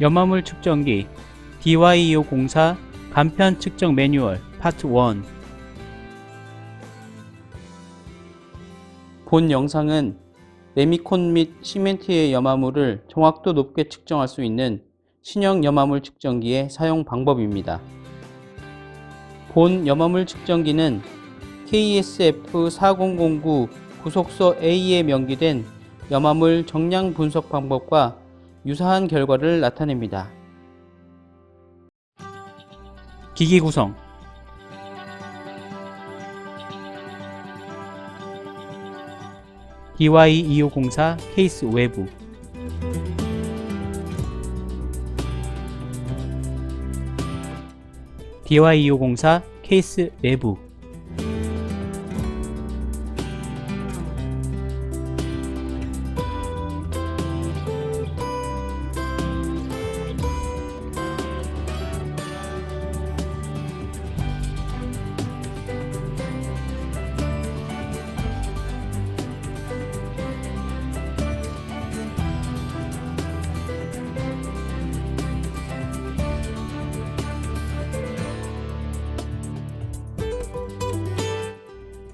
염화물 측정기 DYEO 공사 간편 측정 매뉴얼 파트 1 본 영상은 레미콘 및 시멘트의 염화물을 정확도 높게 측정할 수 있는 신형 염화물 측정기의 사용 방법입니다. 본 염화물 측정기는 KSF4009 구속소 A에 명기된 염화물 정량 분석 방법과 유사한 결과를 나타냅니다. 기기 구성. DY2504 케이스 외부. DY2504 케이스 내부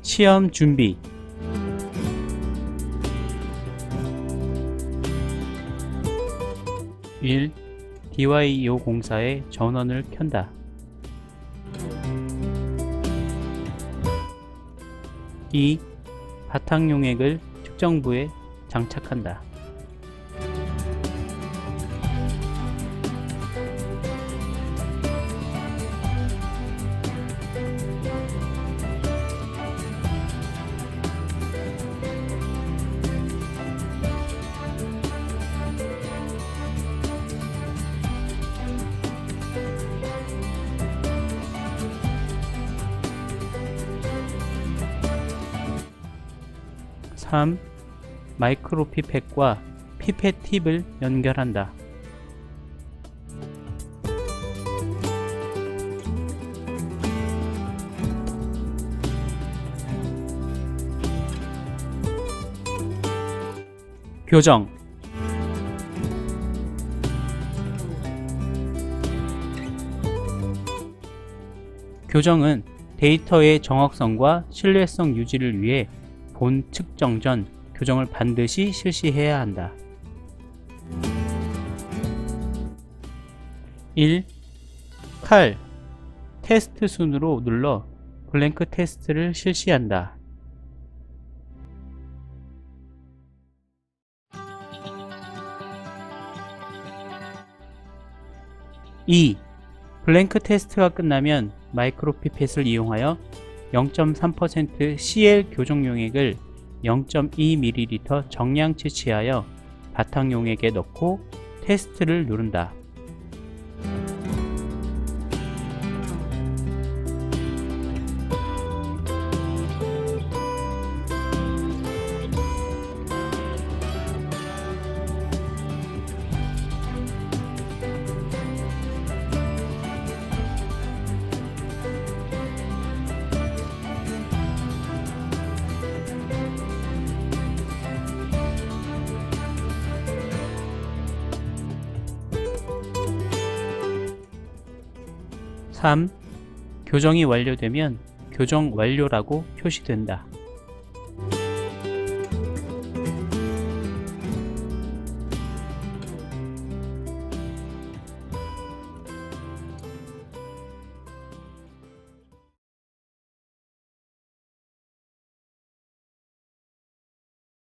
시험 준비 1. DY254의 전원을 켠다. 2. 바탕 용액을 측정부에 장착한다. 3. 마이크로 피펫과 피펫 팁을 연결한다. 교정 교정은 데이터의 정확성과 신뢰성 유지를 위해 본 측정 전 교정을 반드시 실시해야 한다. 1. 칼 테스트 순으로 눌러 블랭크 테스트를 실시한다. 2. 블랭크 테스트가 끝나면 마이크로 피펫을 이용하여 0.3% CL 교정 용액을 0.2ml 정량 채취하여 바탕 용액에 넣고 테스트를 누른다. (3) 교정이 완료되면 교정 완료라고 표시된다.